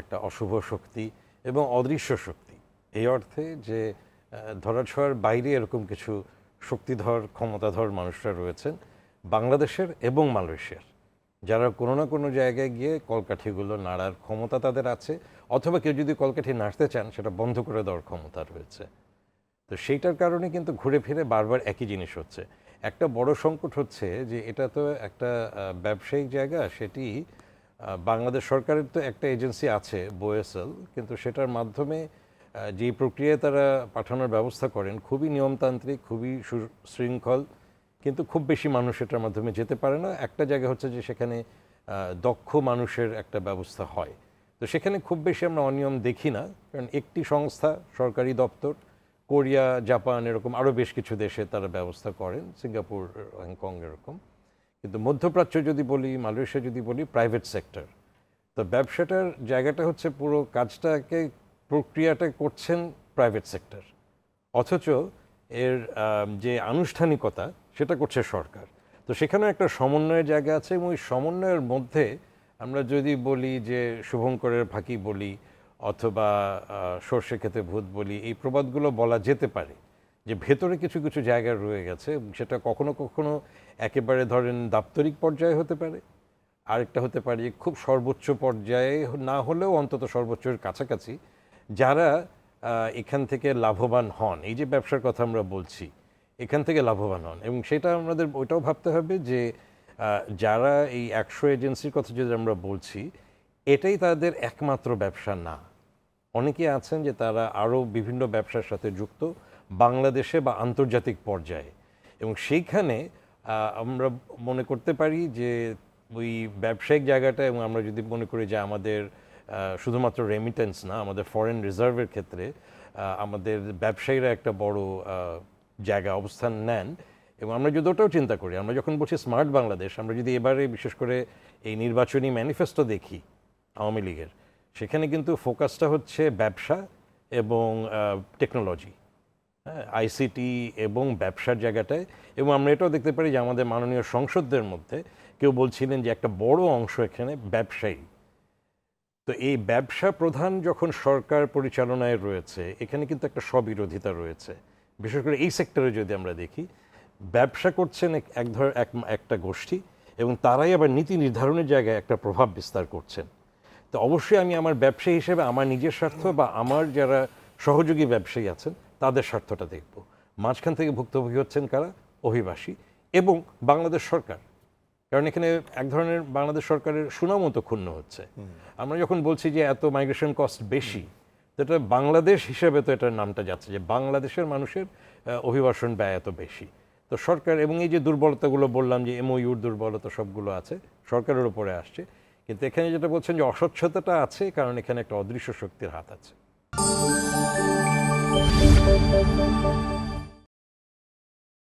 একটা অশুভ শক্তি এবং অদৃশ্য শক্তি। এই অর্থে যে ধরাছোঁয়ার বাইরে এরকম কিছু শক্তিধর, ক্ষমতাধর মানুষরা রয়েছেন, বাংলাদেশের এবং মালয়েশিয়ার। যারা কোনো না কোনো জায়গায় গিয়ে কলকাঠিগুলো নাড়ার ক্ষমতা তাদের আছে, অথবা কেউ যদি কলকাঠি নাড়তে চান, সেটা বন্ধ করে দেওয়ার ক্ষমতা রয়েছে। তো সেইটার কারণে কিন্তু ঘুরে ফিরে বারবার একই জিনিস হচ্ছে। একটা বড় সংকট হচ্ছে যে, এটা তো একটা ব্যবসায়িক জায়গা, সেটি বাংলাদেশ সরকারের তো একটা এজেন্সি আছে বোয়েসেল কিন্তু সেটার মাধ্যমে যে প্রক্রিয়ায় তারা পাঠানোর ব্যবস্থা করেন, খুবই নিয়মতান্ত্রিক, খুবই সুশৃঙ্খল, কিন্তু খুব বেশি মানুষ এটার মাধ্যমে যেতে পারে না। একটা জায়গা হচ্ছে যে সেখানে দক্ষ মানুষের একটা ব্যবস্থা হয়। তো সেখানে খুব বেশি আমরা অনিয়ম দেখি না, কারণ একটি সংস্থা, সরকারি দপ্তর, কোরিয়া, জাপান, এরকম আরও বেশ কিছু দেশে তারা ব্যবস্থা করেন, সিঙ্গাপুর, হংকং এরকম। কিন্তু মধ্যপ্রাচ্য যদি বলি, মালয়েশিয়া যদি বলি প্রাইভেট সেক্টর তো ব্যবসাটার জায়গাটা হচ্ছে পুরো কাজটাকে, প্রক্রিয়াটা করছেন প্রাইভেট সেক্টর অথচ এর যে আনুষ্ঠানিকতা, সেটা করছে সরকার। তো সেখানে একটা সমন্বয়ের জায়গা আছে এবং ওই সমন্বয়ের মধ্যে আমরা যদি বলি যে শুভঙ্করের ফাঁকি বলি, অথবা সর্ষে খেতে ভূত বলি, এই প্রবাদগুলো বলা যেতে পারে। যে ভেতরে কিছু কিছু জায়গা রয়ে গেছে, সেটা কখনো কখনো একেবারে ধরেন দাপ্তরিক পর্যায়ে হতে পারে। আরেকটা হতে পারে যে খুব সর্বোচ্চ পর্যায়ে না হলেও অন্তত সর্বোচ্চের কাছাকাছি যারা এখান থেকে লাভবান হন। এই যে ব্যবসার কথা আমরা বলছি, এখান থেকে লাভবান হন। এবং সেটা আমাদের ওইটাও ভাবতে হবে যে যারা এই একশো এজেন্সির কথা যদি আমরা বলছি, এটাই তাদের একমাত্র ব্যবসা না। অনেকে আছেন যে তারা আরও বিভিন্ন ব্যবসার সাথে যুক্ত। বাংলাদেশে বা আন্তর্জাতিক পর্যায়ে। এবং সেইখানে আমরা মনে করতে পারি যে ওই ব্যবসায়িক জায়গাটা এবং আমরা যদি মনে করি যে আমাদের শুধুমাত্র রেমিটেন্স না, আমাদের ফরেন রিজার্ভের ক্ষেত্রে আমাদের ব্যবসায়ীরা একটা বড় জায়গা অবস্থান নেন। এবং আমরা যদি ওটাও চিন্তা করি, আমরা যখন বলছি স্মার্ট বাংলাদেশ, আমরা যদি এবারে বিশেষ করে এই নির্বাচনী ম্যানিফেস্টো দেখি আওয়ামী লীগের, সেখানে কিন্তু ফোকাসটা হচ্ছে ব্যবসা এবং টেকনোলজি আইসিটি এবং ব্যবসার জায়গাটায় এবং আমরা এটাও দেখতে পারি যে আমাদের মাননীয় সংসদদের মধ্যে কেউ বলছিলেন যে একটা বড় অংশ এখানে ব্যবসায়ী। তো এই ব্যবসা প্রধান যখন সরকার পরিচালনায় রয়েছে, এখানে কিন্তু একটা স্ববিরোধিতা রয়েছে। বিশেষ করে এই সেক্টরে যদি আমরা দেখি, ব্যবসা করছেন এক- ধর, এক, একটা গোষ্ঠী এবং তারাই আবার নীতি নির্ধারণের জায়গায় একটা প্রভাব বিস্তার করছেন। তো অবশ্যই আমি আমার ব্যবসায়ী হিসেবে, আমার নিজের স্বার্থ বা আমার যারা সহযোগী ব্যবসায়ী আছেন তাদের স্বার্থটা দেখব। মাঝখান থেকে ভুক্তভোগী হচ্ছেন কারা? অভিবাসী এবং বাংলাদেশ সরকার। কারণ এখানে এক ধরনের বাংলাদেশ সরকারের সুনামও তো ক্ষুণ্ণ হচ্ছে। আমরা যখন বলছি যে এত মাইগ্রেশন কস্ট বেশি এটা বাংলাদেশ হিসেবে তো এটার নামটা যাচ্ছে যে বাংলাদেশের মানুষের অভিবাসন ব্যয় এত বেশি। তো সরকার এবং এই যে দুর্বলতাগুলো বললাম যে এমওইউর দুর্বলতা সবগুলো আছে সরকারের উপরে আসছে। কিন্তু এখানে যেটা বলছেন যে অস্বচ্ছতাটা আছে কারণ এখানে একটা অদৃশ্য শক্তির হাত আছে। Thank you.